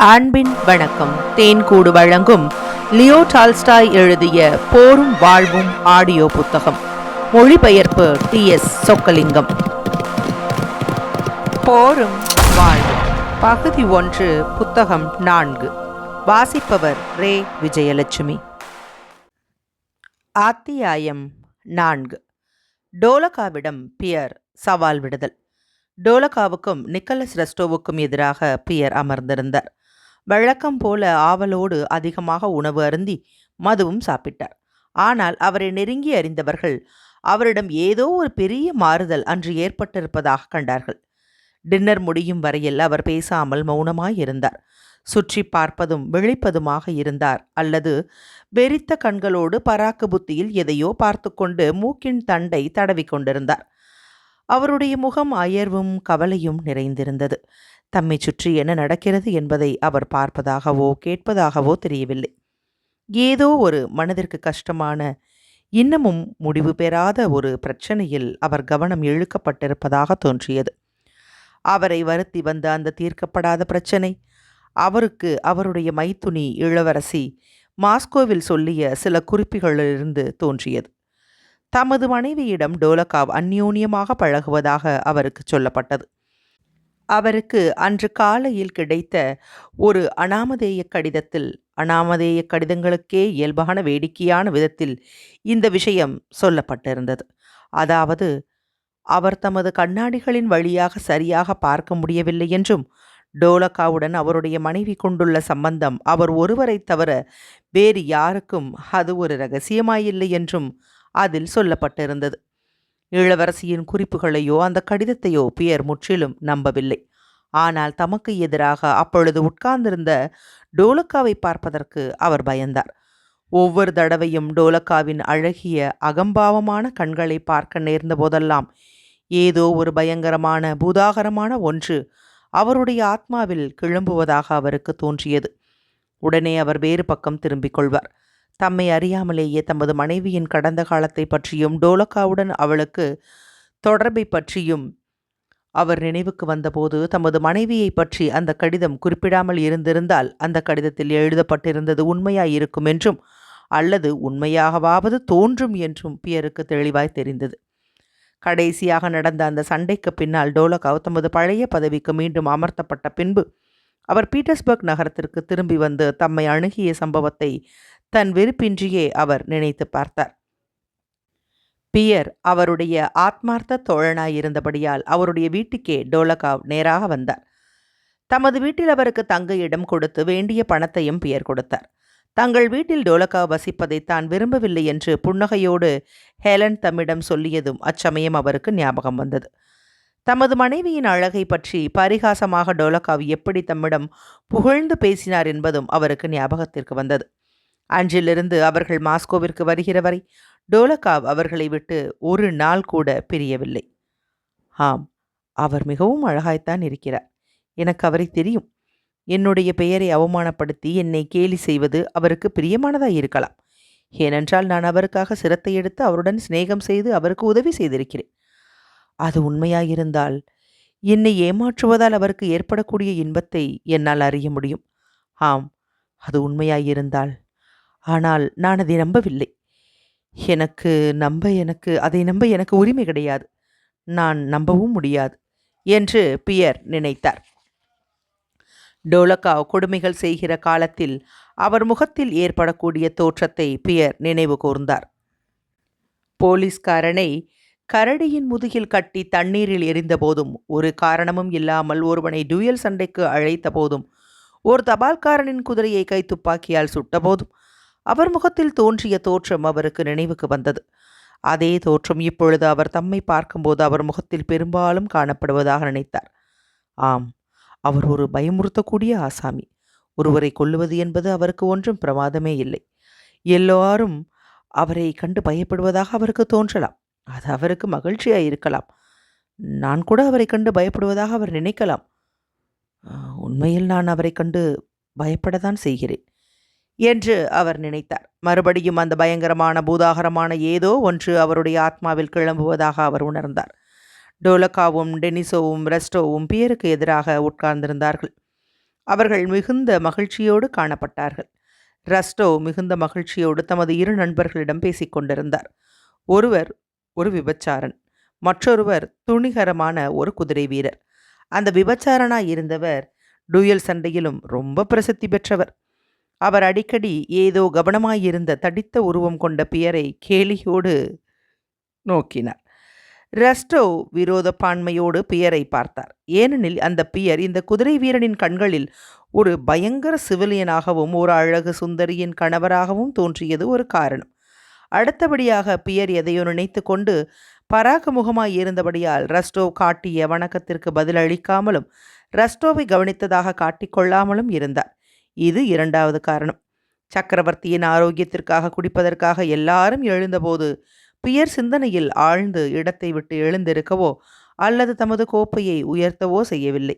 அன்பின் வணக்கம். தேன்கூடு வழங்கும் லியோ டால்ஸ்டாய் எழுதிய போரும் வாழ்வும் ஆடியோ புத்தகம். மொழிபெயர்ப்பு டி எஸ் சொக்கலிங்கம். போரும் வாழ்வும். பகுதி ஒன்று புத்தகம் நான்கு. வாசிப்பவர் ரே. விஜயலட்சுமி. அத்தியாயம் நான்கு. டோலகாவிடம் பியர் சவால் விடுதல். டோலகாவுக்கும் நிக்கலஸ் ரெஸ்டோவுக்கும் எதிராக பியர் அமர்ந்திருந்தார். வழக்கம் போல ஆவலோடு அதிகமாக உணவு அருந்தி மதுவும் சாப்பிட்டார். ஆனால் அவரை நெருங்கி அறிந்தவர்கள் அவரிடம் ஏதோ ஒரு பெரிய மாறுதல் அன்று ஏற்பட்டிருப்பதாக கண்டார்கள். டின்னர் முடியும் வரையில் அவர் பேசாமல் மௌனமாயிருந்தார் சுற்றி பார்ப்பதும் விழிப்பதுமாக இருந்தார். அல்லது வெறித்த கண்களோடு பராக்கு புத்தியில் எதையோ பார்த்து கொண்டு மூக்கின் தண்டை தடவிக் கொண்டிருந்தார். அவருடைய முகம் அயர்வும் கவலையும் நிறைந்திருந்தது. தம்மை சுற்றி என்ன நடக்கிறது என்பதை அவர் பார்ப்பதாகவோ கேட்பதாகவோ தெரியவில்லை. ஏதோ ஒரு மனதிற்கு கஷ்டமான இன்னமும் முடிவு பெறாத ஒரு பிரச்சனையில் அவர் கவனம் இழுக்கப்பட்டிருப்பதாக தோன்றியது. அவரை வருத்தி வந்த அந்த தீர்க்கப்படாத பிரச்சனை அவருக்கு அவருடைய மைத்துனி இளவரசி மாஸ்கோவில் சொல்லிய சில குறிப்புகளிலிருந்து தோன்றியது. தமது மனைவியிடம் டோலகாவ் அந்யோன்யமாக பழகுவதாக அவருக்கு சொல்லப்பட்டது. அவருக்கு அன்று காலையில் கிடைத்த ஒரு அனாமதேய கடிதத்தில் அனாமதேய கடிதங்களுக்கே இயல்பான வேடிக்கையான விதத்தில் இந்த விஷயம் சொல்லப்பட்டிருந்தது. அதாவது அவர் தமது கண்ணாடிகளின் வழியாக சரியாக பார்க்க முடியவில்லை என்றும் டோலக்காவுடன் அவருடைய மனைவி கொண்டுள்ள சம்பந்தம் அவர் ஒருவரை தவிர வேறு யாருக்கும் அது ஒரு ரகசியமாயில்லை என்றும் அதில் சொல்லப்பட்டிருந்தது. இளவரசியின் குறிப்புகளையோ அந்த கடிதத்தையோ பியர் முற்றிலும் நம்பவில்லை. ஆனால் தமக்கு எதிராக அப்பொழுது உட்கார்ந்திருந்த டோலக்காவை பார்ப்பதற்கு அவர் பயந்தார். ஒவ்வொரு தடவையும் டோலக்காவின் அழகிய அகம்பாவமான கண்களை பார்க்க நேர்ந்த போதெல்லாம் ஏதோ ஒரு பயங்கரமான பூதாகரமான ஒன்று அவருடைய ஆத்மாவில் கிளம்புவதாக அவருக்கு தோன்றியது. உடனே அவர் வேறு பக்கம் திரும்பிக் கொள்வார். தம்மை அறியாமலேயே தமது மனைவியின் கடந்த காலத்தை பற்றியும் டோலக்காவுடன் அவளுக்கு தொடர்பை பற்றியும் அவர் நினைவுக்கு வந்தபோது தமது மனைவியை பற்றி அந்த கடிதம் குறிப்பிடாமல் இருந்திருந்தால் அந்த கடிதத்தில் எழுதப்பட்டிருந்தது உண்மையாயிருக்கும் என்றும் அல்லது உண்மையாகவாவது தோன்றும் என்றும் பியருக்கு தெளிவாய் தெரிந்தது. கடைசியாக நடந்த அந்த சண்டைக்கு பின்னால் டோலகாவ் தமது பழைய பதவிக்கு மீண்டும் அமர்த்தப்பட்ட பின்பு அவர் பீட்டர்ஸ்பர்க் நகரத்திற்கு திரும்பி வந்து தம்மை அணுகிய சம்பவத்தை தன் வெறுப்பின்றியே அவர் நினைத்து பார்த்தார். பியர் அவருடைய ஆத்மார்த்த தோழனாயிருந்தபடியால் அவருடைய வீட்டுக்கே டோலகாவ் நேராக வந்தார். தமது வீட்டில் அவருக்கு தங்க இடம் கொடுத்து வேண்டிய பணத்தையும் பியர் கொடுத்தார். தங்கள் வீட்டில் டோலகாவ் வசிப்பதை தான் விரும்பவில்லை என்று புன்னகையோடு ஹேலன் தம்மிடம் சொல்லியதும் அச்சமயம் அவருக்கு ஞாபகம் வந்தது. தமது மனைவியின் அழகை பற்றி பரிகாசமாக டோலகாவ் எப்படி தம்மிடம் புகழ்ந்து பேசினார் என்பதும் அவருக்கு ஞாபகத்திற்கு வந்தது. அன்றிலிருந்து அவர்கள் மாஸ்கோவிற்கு வருகிற வரை டோலகாவ் அவர்களை விட்டு ஒரு நாள் கூட பிரியவில்லை. ஆம் அவர் மிகவும் அழகாய்த்தான் இருக்கிறார். எனக்கு அவரை தெரியும். என்னுடைய பெயரை அவமானப்படுத்தி என்னை கேலி செய்வது அவருக்கு பிரியமானதாக இருக்கலாம். ஏனென்றால் நான் அவருக்காக சிரத்தை எடுத்து அவருடன் சிநேகம் செய்து அவருக்கு உதவி செய்திருக்கிறேன். அது உண்மையாயிருந்தால் என்னை ஏமாற்றுவதால் அவருக்கு ஏற்படக்கூடிய இன்பத்தை என்னால் அறிய முடியும். ஆம் அது உண்மையாயிருந்தால் ஆனால் நான் அதை நம்பவில்லை. எனக்கு நம்ப எனக்கு அதை நம்ப எனக்கு உரிமை கிடையாது. நான் நம்பவும் முடியாது என்று பியர் நினைத்தார். டோலக்கா கொடுமைகள் செய்கிற காலத்தில் அவர் முகத்தில் ஏற்படக்கூடிய தோற்றத்தை பியர் நினைவு கூர்ந்தார். போலீஸ்காரனை கரடியின் முதுகில் கட்டி தண்ணீரில் எரிந்தபோதும் ஒரு காரணமும் இல்லாமல் ஒருவனை டூயல் சண்டைக்கு அழைத்த போதும் ஒரு தபால்காரனின் குதிரையை கைத்துப்பாக்கியால் சுட்டபோதும் அவர் முகத்தில் தோன்றிய தோற்றம் அவருக்கு நினைவுக்கு வந்தது. அதே தோற்றம் இப்பொழுது அவர் தம்மை பார்க்கும்போது அவர் முகத்தில் பெரும்பாலும் காணப்படுவதாக நினைத்தார். ஆம் அவர் ஒரு பயமுறுத்தக்கூடிய ஆசாமி. ஒருவரை கொல்லுவது என்பது அவருக்கு ஒன்றும் பிரமாதமே இல்லை. எல்லாரும் அவரை கண்டு பயப்படுவதாக அவருக்கு தோன்றலாம். அது அவருக்கு மகிழ்ச்சியாக இருக்கலாம். நான் கூட அவரை கண்டு பயப்படுவதாக அவர் நினைக்கலாம். உண்மையில் நான் அவரை கண்டு பயப்படத்தான் செய்கிறேன். என்று அவர் நினைத்தார். மறுபடியும் அந்த பயங்கரமான பூதாகரமான ஏதோ ஒன்று அவருடைய ஆத்மாவில் கிளம்புவதாக அவர் உணர்ந்தார். டோலக்காவும் டெனிசோவும் ரெஸ்டோவும் பியருக்கு எதிராக உட்கார்ந்திருந்தார்கள். அவர்கள் மிகுந்த மகிழ்ச்சியோடு காணப்பட்டார்கள். ரஸ்டோ மிகுந்த மகிழ்ச்சியோடு தமது இரு நண்பர்களிடம் பேசிக்கொண்டிருந்தார் ஒருவர் ஒரு விபச்சாரன் மற்றொருவர் துணிகரமான ஒரு குதிரை வீரர். அந்த விபச்சாரனாய் இருந்தவர் டூயல் சண்டையிலும் ரொம்ப பிரசித்தி பெற்றவர். அவர் அடிக்கடி ஏதோ கவனமாயிருந்த தடித்த உருவம் கொண்ட பியரை கேலியோடு நோக்கினார். ரஸ்டோவ் விரோத பான்மையோடு பியரை பார்த்தார். ஏனெனில் அந்த பியர் இந்த குதிரை வீரனின் கண்களில் ஒரு பயங்கர சிவிலியனாகவும் ஒரு அழகு சுந்தரியின் கணவராகவும் தோன்றியது ஒரு காரணம். அடுத்தபடியாக பியர் எதையோ நினைத்து கொண்டு பராகமுகமாய் இருந்தபடியால் ரஸ்டோ காட்டிய வணக்கத்திற்கு பதிலளிக்காமலும் ரஸ்டோவை கவனித்ததாக காட்டிக்கொள்ளாமலும் இருந்தார். இது இரண்டாவது காரணம். சக்கரவர்த்தியின் ஆரோக்கியத்திற்காக குடிப்பதற்காக எல்லாரும் எழுந்தபோது பியர் சிந்தனையில் ஆழ்ந்து இடத்தை விட்டு எழுந்திருக்கவோ அல்லது தமது கோப்பையை உயர்த்தவோ செய்யவில்லை.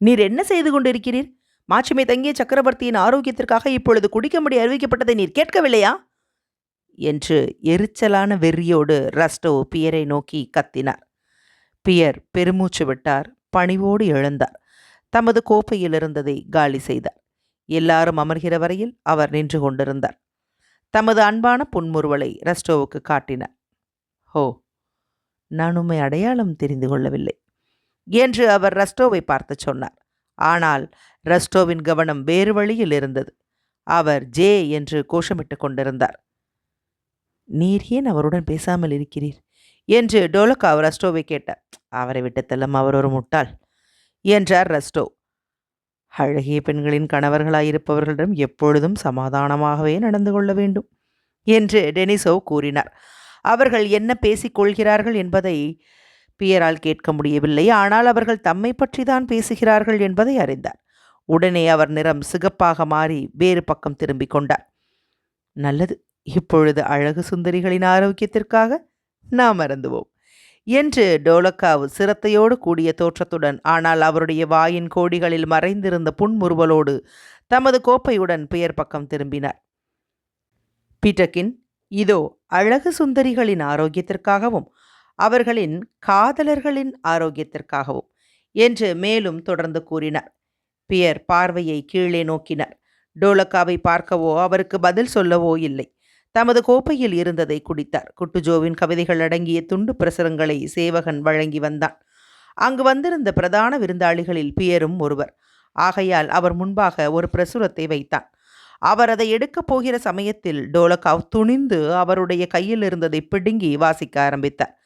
நீர் என்ன செய்து கொண்டிருக்கிறீர்? மாட்சிமை தங்கிய சக்கரவர்த்தியின் ஆரோக்கியத்திற்காக இப்பொழுது குடிக்கும்படி அறிவிக்கப்பட்டதை நீர் கேட்கவில்லையா? என்று எரிச்சலான வெறியோடு ரஸ்டோ பியரை நோக்கி கத்தினார். பியர் பெருமூச்சு விட்டார் பணிவோடு எழுந்தார். தமது கோப்பையில் இருந்ததை காலி செய்தார். எல்லாரும் அமர்கிற வரையில் அவர் நின்று கொண்டிருந்தார். தமது அன்பான புன்முறுவலை ரஸ்டோவுக்கு காட்டினார். ஹோ நான் உம்மை அடையாளம் தெரிந்து கொள்ளவில்லை என்று அவர் ரஸ்டோவை பார்த்து சொன்னார். ஆனால் ரஸ்டோவின் கவனம் வேறு வழியில் இருந்தது. அவர் ஜே என்று கோஷமிட்டு கொண்டிருந்தார். நீர் ஏன் அவருடன் பேசாமல் இருக்கிறீர்? என்று டோலக்காவ் ரஸ்டோவை கேட்டார். அவரை விட்டத்தெல்லாம் அவர் ஒரு முட்டாள். என்றார் ரஸ்டோ. அழகிய பெண்களின் கணவர்களாயிருப்பவர்களிடம் எப்பொழுதும் சமாதானமாகவே நடந்து கொள்ள வேண்டும் என்று டெனிசோவ் கூறினார். அவர்கள் என்ன பேசிக் கொள்கிறார்கள் என்பதை பியரால் கேட்க முடியவில்லை. ஆனால் அவர்கள் தம்மை பற்றி தான் பேசுகிறார்கள் என்பதை அறிந்தார். உடனே அவர் நிறம் சிகப்பாக மாறி வேறு பக்கம் திரும்பிக் கொண்டார். நல்லது இப்பொழுது அழகு சுந்தரிகளின் ஆரோக்கியத்திற்காக நாம் மறந்துவோம் என்று டோலக்காவ் சிரத்தையோடு கூடிய தோற்றத்துடன் ஆனால் அவருடைய வாயின் கோடிகளில் மறைந்திருந்த புன்முறுவலோடு தமது கோப்பையுடன் பெயர் பக்கம் திரும்பினார். பீட்டக்கின் இதோ அழகு சுந்தரிகளின் ஆரோக்கியத்திற்காகவும் அவர்களின் காதலர்களின் ஆரோக்கியத்திற்காகவும் என்று மேலும் தொடர்ந்து கூறினார். பியர் பார்வையை கீழே நோக்கினார். டோலக்காவை பார்க்கவோ அவருக்கு பதில் சொல்லவோ இல்லை. தமது கோப்பையில் இருந்ததை குடித்தார். குட்டுஜோவின் கவிதைகள் அடங்கிய துண்டு பிரசுரங்களை சேவகன் வழங்கி வந்தான். அங்கு வந்திருந்த பிரதான விருந்தாளிகளில் பியரும் ஒருவர். ஆகையால் அவர் முன்பாக ஒரு பிரசுரத்தை வைத்தான். அவர் அதை எடுக்கப் போகிற சமயத்தில் டோலக்காவ் துணிந்து அவருடைய கையில் இருந்ததை பிடுங்கி வாசிக்க ஆரம்பித்தார்.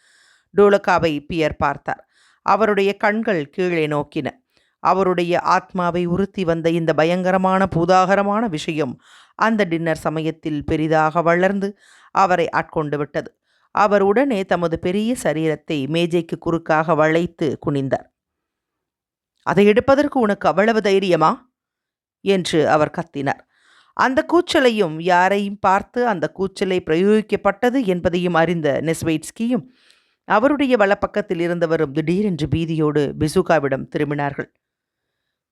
டோலக்காவை பியர் பார்த்தார். அவருடைய கண்கள் கீழே நோக்கின. அவருடைய ஆத்மாவை உறுத்தி வந்த இந்த பயங்கரமான பூதாகரமான விஷயம் அந்த டின்னர் சமயத்தில் பெரிதாக வளர்ந்து அவரை ஆட்கொண்டு விட்டது. அவர் உடனே தமது பெரிய சரீரத்தை மேஜைக்கு குறுக்காக வளைத்து குனிந்தார். அதை எடுப்பதற்கு உனக்கு அவ்வளவு தைரியமா? என்று அவர் கத்தினார். அந்த கூச்சலையும் யாரையும் பார்த்து அந்த கூச்சலை பிரயோகிக்கப்பட்டது என்பதையும் அறிந்த நெஸ்வைட்ஸ்கியும் அவருடைய வலப்பக்கத்தில் இருந்தவரும் திடீரென்று பீதியோடு பிசுகாவிடம் திரும்பினார்கள்.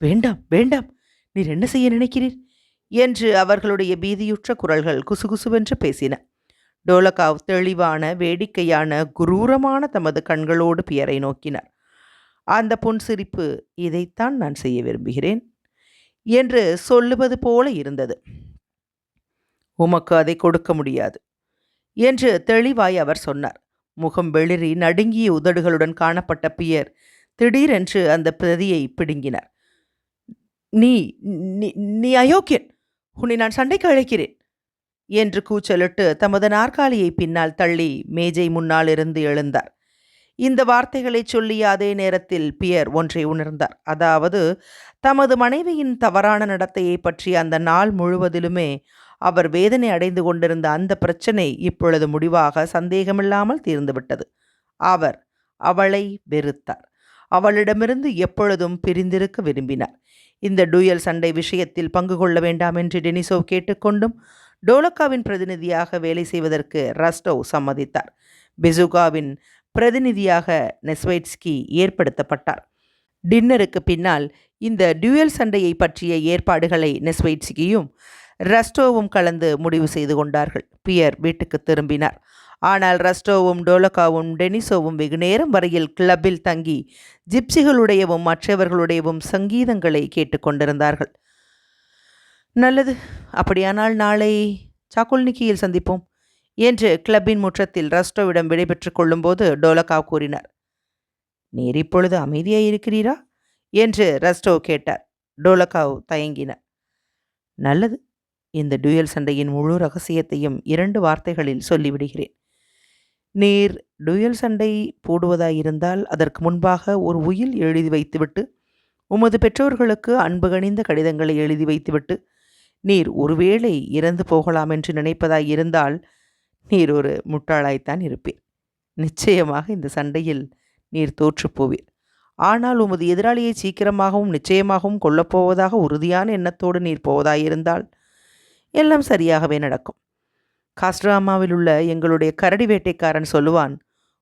வேண்டாம் வேண்டாம். நீர் என்ன செய்ய நினைக்கிறீர்? என்று அவர்களுடைய பீதியுற்ற குரல்கள் குசுகுசுவென்று பேசின. டோலகாவ் தெளிவான வேடிக்கையான குரூரமான தமது கண்களோடு பியரை நோக்கினார். அந்த புன்சிரிப்பு இதைத்தான் நான் செய்ய விரும்புகிறேன் என்று சொல்லுவது போல இருந்தது. உமக்கு அதை கொடுக்க முடியாது என்று தெளிவாய் அவர் சொன்னார். முகம் வெளிரி நடுங்கிய உதடுகளுடன் காணப்பட்ட பியர் திடீரென்று அந்த பிரதியை பிடுங்கினார். நீ நீ அயோக்கியன். உன்னை நான் சண்டைக்கு அழைக்கிறேன். என்று கூச்சலிட்டு தமது நாற்காலியை பின்னால் தள்ளி மேஜை முன்னால் இருந்து எழுந்தார். இந்த வார்த்தைகளை சொல்லிய அதே நேரத்தில் பியர் ஒன்றை உணர்ந்தார். அதாவது தமது மனைவியின் தவறான நடத்தையை பற்றி அந்த நாள் முழுவதிலுமே அவர் வேதனை அடைந்து கொண்டிருந்த அந்த பிரச்சனை இப்பொழுது முடிவாக சந்தேகமில்லாமல் தீர்ந்துவிட்டது. அவர் அவளை வெறுத்தார். அவளிடமிருந்து எப்பொழுதும் பிரிந்திருக்க விரும்பினார். இந்த டூயல் சண்டை விஷயத்தில் பங்கு கொள்ள வேண்டாம் என்று டெனிசோவ் கேட்டுக்கொண்டும் டோலக்காவின் பிரதிநிதியாக வேலை செய்வதற்கு ரஸ்டோவ் சம்மதித்தார். பெசுகாவின் பிரதிநிதியாக நெஸ்வைட்ஸ்கி ஏற்படுத்தப்பட்டார். டின்னருக்கு பின்னால் இந்த டியூயல் சண்டையை பற்றிய ஏற்பாடுகளை நெஸ்வைட்ஸ்கியும் ரஸ்டோவும் கலந்து முடிவு செய்து கொண்டார்கள். பியர் வீட்டுக்கு திரும்பினார். ஆனால் ரஸ்டோவும் டோலக்காவும் டெனிசோவும் வெகுநேரம் வரையில் கிளப்பில் தங்கி ஜிப்சிகளுடையவும் மற்றவர்களுடையவும் சங்கீதங்களை கேட்டுக்கொண்டிருந்தார்கள் நல்லது அப்படியானால் நாளை சாக்கோல்னிக்கியில் சந்திப்போம் என்று கிளப்பின் முற்றத்தில் ரஸ்டோவிடம் விடைபெற்று கொள்ளும்போது டோலக்காவ் கூறினார். நீர் இப்பொழுது அமைதியாக இருக்கிறீரா? என்று ரஸ்டோ கேட்டார். டோலக்காவ் தயங்கினார். நல்லது இந்த டுயல் சண்டையின் முழு ரகசியத்தையும் இரண்டு வார்த்தைகளில் சொல்லிவிடுகிறேன். நீர் டுயல் சண்டை போடுவதாயிருந்தால் அதற்கு முன்பாக ஒரு உயில் எழுதி வைத்துவிட்டு உமது பெற்றோர்களுக்கு அன்பு கணிந்த கடிதங்களை எழுதி வைத்துவிட்டு நீர் ஒருவேளை இறந்து போகலாம் என்று நினைப்பதாய் இருந்தால் நீர் ஒரு முட்டாளாய்த்தான் இருப்பீர். நிச்சயமாக இந்த சண்டையில் நீர் தோற்றுப் போவீர் ஆனால் உமது எதிராளியை சீக்கிரமாகவும் நிச்சயமாகவும் கொல்லப்போவதாக உறுதியான எண்ணத்தோடு நீர் போவதாயிருந்தால் எல்லாம் சரியாகவே நடக்கும். காஸ்ட்ராமாவில் உள்ள எங்களுடைய கரடி வேட்டைக்காரன் சொல்லுவான்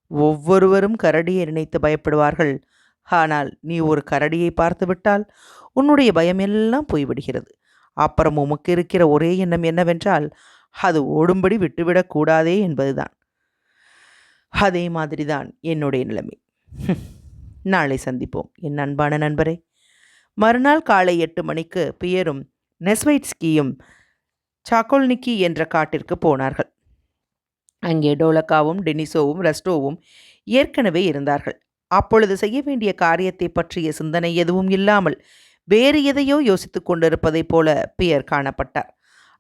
ஒவ்வொருவரும் கரடியை நினைத்து பயப்படுவார்கள். ஆனால் நீ ஒரு கரடியை பார்த்துவிட்டால் உன்னுடைய பயமெல்லாம் போய்விடுகிறது. அப்புறம் உமக்கு இருக்கிற ஒரே எண்ணம் என்னவென்றால் அது ஓடும்படி விட்டுவிடக்கூடாதே என்பதுதான். அதே மாதிரிதான் என்னுடைய நிலைமை. நாளை சந்திப்போம். என் அன்பான நண்பரே. மறுநாள் காலை எட்டு மணிக்கு பியரும் நெஸ்வைட்ஸ்கியும் சாக்கோல்னிக்கி என்ற காட்டிற்கு போனார்கள். அங்கே டோலக்காவும் டெனிசோவும் ரஸ்டோவும் ஏற்கனவே இருந்தார்கள். அப்பொழுது செய்ய வேண்டிய காரியத்தை பற்றிய சிந்தனை எதுவும் இல்லாமல் வேறு எதையோ யோசித்துக் கொண்டிருப்பதைப் போல பியர் காணப்பட்டார்.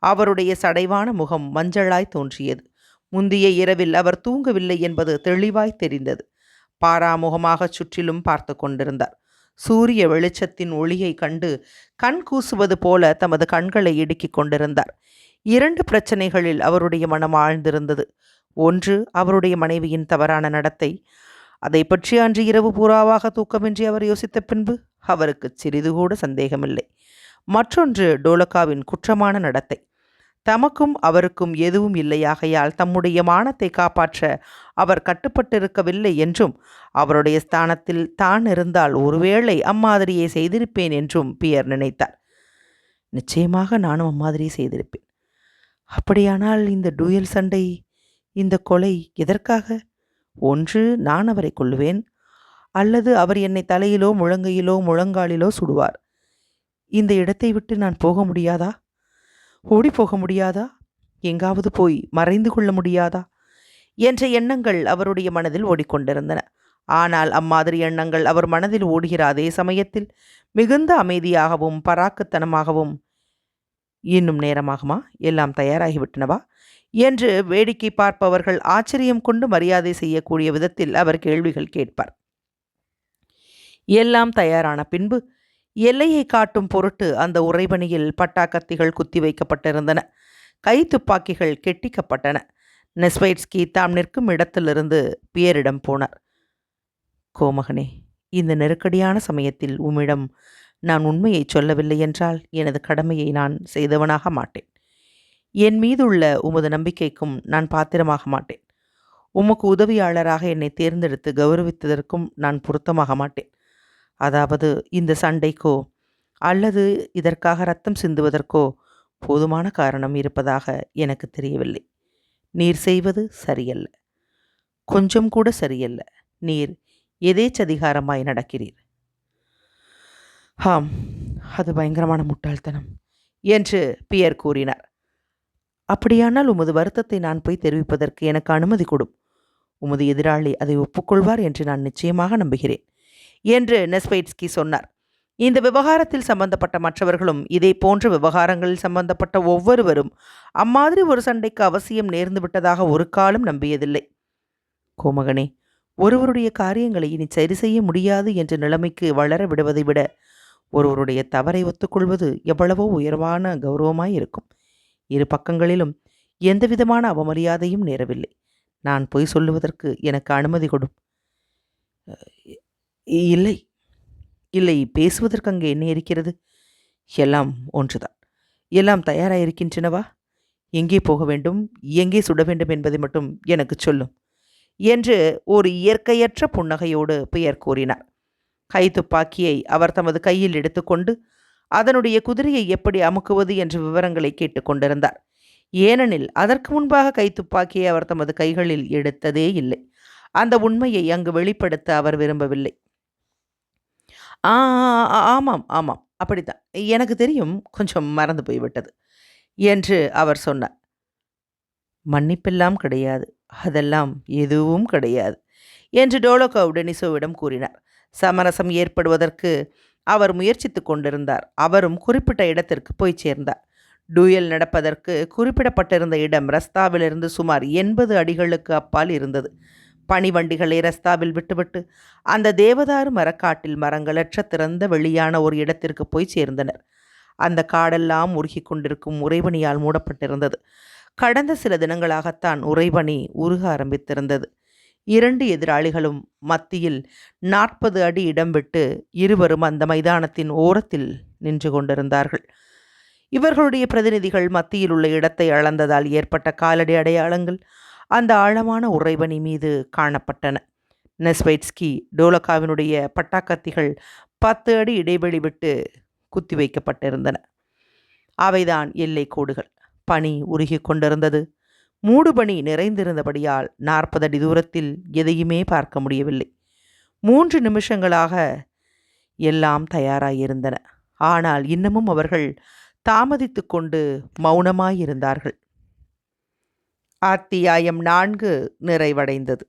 அவருடைய சடைவான முகம் மஞ்சளாய் தோன்றியது. முந்திய இரவில் அவர் தூங்கவில்லை என்பது தெளிவாய் தெரிந்தது. பாராமுகமாகச் சுற்றிலும் பார்த்து கொண்டிருந்தார். சூரிய வெளிச்சத்தின் ஒளியை கண்டு கண் கூசுவது போல தமது கண்களை இடுக்கிக் கொண்டிருந்தார். இரண்டு பிரச்சனைகளில் அவருடைய மனம் ஆழ்ந்திருந்தது. ஒன்று அவருடைய மனைவியின் தவறான நடத்தை. அதை பற்றி அன்று இரவு பூராவாக தூக்கமின்றி அவர் யோசித்த பின்பு அவருக்கு சிறிது கூட சந்தேகமில்லை. மற்றொன்று டோலக்காவின் குற்றமான நடத்தை. தமக்கும் அவருக்கும் எதுவும் இல்லையாகையால் தம்முடைய மானத்தை காப்பாற்ற அவர் கட்டுப்பட்டிருக்கவில்லை என்றும் அவருடைய ஸ்தானத்தில் தான் இருந்தால் ஒருவேளை அம்மாதிரியை செய்திருப்பேன் என்றும் பியர் நினைத்தார். நிச்சயமாக நானும் அம்மாதிரியை செய்திருப்பேன். அப்படியானால் இந்த டூயல் சண்டை இந்த கொலை எதற்காக? ஒன்று நான் அவரை கொள்ளுவேன் அல்லது அவர் என்னை தலையிலோ முழங்கையிலோ முழங்காலிலோ சுடுவார். இந்த இடத்தை விட்டு நான் போக முடியாதா? ஓடி போக முடியாதா? எங்காவது போய் மறைந்து கொள்ள முடியாதா? என்ற எண்ணங்கள் அவருடைய மனதில் ஓடிக்கொண்டிருந்தன. ஆனால் அம்மாதிரி எண்ணங்கள் அவர் மனதில் ஓடுகிற அதே சமயத்தில் மிகுந்த அமைதியாகவும் பராக்குத்தனமாகவும் இன்னும் நேரமாகுமா? எல்லாம் தயாராகிவிட்டனவா? என்று வேடிக்கை பார்ப்பவர்கள் ஆச்சரியம் கொண்டு மரியாதை செய்யக்கூடிய விதத்தில் அவர் கேள்விகள் கேட்பார். எல்லாம் தயாரான பின்பு எல்லையை காட்டும் பொருட்டு அந்த உறைபணியில் பட்டாக்கத்திகள் குத்தி வைக்கப்பட்டிருந்தன. கை துப்பாக்கிகள் கெட்டிக்கப்பட்டன. நெஸ்வைட்ஸ்கி தாம் நிற்கும் இடத்திலிருந்து பியரிடம் போனார். கோமகனே இந்த நெருக்கடியான சமயத்தில் உம்மிடம் நான் உண்மையை சொல்லவில்லை என்றால் எனது கடமையை நான் செய்தவனாக மாட்டேன். என் மீதுள்ள உமது நம்பிக்கைக்கும் நான் பாத்திரமாக மாட்டேன். உமக்கு உதவியாளராக என்னை தேர்ந்தெடுத்து கௌரவித்ததற்கும் நான் பொருத்தமாக மாட்டேன். அதாவது இந்த சண்டைக்கோ அல்லது இதற்காக ரத்தம் சிந்துவதற்கோ போதுமான காரணம் இருப்பதாக எனக்கு தெரியவில்லை. நீர் செய்வது சரியல்ல. கொஞ்சம் கூட சரியல்ல. நீர் எதேச்சதிகாரமாய் நடக்கிறீர்? ஆம் அது பயங்கரமான முட்டாள்தனம் என்று பியர் கூறினார். அப்படியானால் உமது வருத்தத்தை நான் போய் தெரிவிப்பதற்கு எனக்கு அனுமதி கொடும் உமது எதிராளி அதை ஒப்புக்கொள்வார் என்று நான் நிச்சயமாக நம்புகிறேன். என்று நெஸ்பைட்ஸ்கி சொன்னார். இந்த விவகாரத்தில் சம்பந்தப்பட்ட மற்றவர்களும் இதே போன்ற விவகாரங்களில் சம்பந்தப்பட்ட ஒவ்வொருவரும் அம்மாதிரி ஒரு சண்டைக்கு அவசியம் நேர்ந்து விட்டதாக ஒரு காலம் நம்பியதில்லை. கோமகனே ஒருவருடைய காரியங்களை இனி சரி செய்ய முடியாது என்ற நிலைமைக்கு வளர விடுவதை விட ஒருவருடைய தவறை ஒத்துக்கொள்வது எவ்வளவோ உயர்வான கௌரவமாய் இருக்கும். இரு பக்கங்களிலும் எந்தவிதமான அவமரியாதையும் நேரவில்லை. நான் பொய் சொல்லுவதற்கு எனக்கு அனுமதி கொடும் இல்லை. இல்லை பேசுவதற்கு அங்கே என்ன இருக்கிறது? எல்லாம் ஒன்றுதான். எல்லாம் தயாராக இருக்கின்றனவா எங்கே போக வேண்டும்? எங்கே சுட வேண்டும் என்பதை மட்டும் எனக்கு சொல்லும் என்று ஒரு இயற்கையற்ற புன்னகையோடு பெயர் கூறினார். கை துப்பாக்கியை அவர் தமது கையில் எடுத்துக்கொண்டு அதனுடைய குதிரையை எப்படி அமுக்குவது என்ற விவரங்களை கேட்டுக்கொண்டிருந்தார் ஏனெனில் அதற்கு முன்பாக கைத்துப்பாக்கியை அவர் தமது கைகளில் எடுத்ததே இல்லை. அந்த உண்மையை அங்கு வெளிப்படுத்த அவர் விரும்பவில்லை. ஆ ஆ, ஆமாம் ஆமாம். அப்படித்தான். எனக்கு தெரியும் கொஞ்சம் மறந்து போய்விட்டது என்று அவர் சொன்னார். மன்னிப்பெல்லாம் கிடையாது. அதெல்லாம் எதுவும் கிடையாது என்று டோலோகோவ் டெனிசோவிடம் கூறினார். சமரசம் ஏற்படுவதற்கு அவர் முயற்சித்துக் கொண்டிருந்தார். அவரும் குறிப்பிட்ட இடத்திற்கு போய் சேர்ந்தார். டூயல் நடப்பதற்கு குறிப்பிடப்பட்டிருந்த இடம் ரஸ்தாவிலிருந்து சுமார் எண்பது அடிகளுக்கு அப்பால் இருந்தது. பனிவண்டிகளை ரஸ்தாவில் விட்டுவிட்டு அந்த தேவதாரு மரக்காட்டில் மரங்களற்ற திறந்த வெளியான ஒரு இடத்திற்கு போய் சேர்ந்தனர். அந்த காடெல்லாம் உருகிக் கொண்டிருக்கும் உறைபனியால் மூடப்பட்டிருந்தது. கடந்த சில தினங்களாகத்தான் உறைபனி உருக ஆரம்பித்திருந்தது. இரண்டு எதிராளிகளும் மத்தியில் நாற்பது அடி இடம் விட்டு இருவரும் அந்த மைதானத்தின் ஓரத்தில் நின்று கொண்டிருந்தார்கள். இவர்களுடைய பிரதிநிதிகள் மத்தியில் உள்ள இடத்தை அளந்ததால் ஏற்பட்ட காலடி அடையாளங்கள் அந்த ஆழமான உறைபனி மீது காணப்பட்டன. நெஸ்வைட்ஸ்கி டோலக்காவினுடைய பட்டாக்கத்திகள் பத்து அடி இடைவெளி விட்டு குத்தி வைக்கப்பட்டிருந்தன. அவைதான் எல்லை கோடுகள். பனி உருகிக் கொண்டிருந்தது. மூடுபனி நிறைந்திருந்தபடியால் நாற்பது அடி தூரத்தில் எதையுமே பார்க்க முடியவில்லை. மூன்று நிமிஷங்களாக எல்லாம் தயாராயிருந்தன. ஆனால் இன்னமும் அவர்கள் தாமதித்து கொண்டு மௌனமாயிருந்தார்கள். ஆத்தியாயம் நான்கு நிறைவடைந்தது.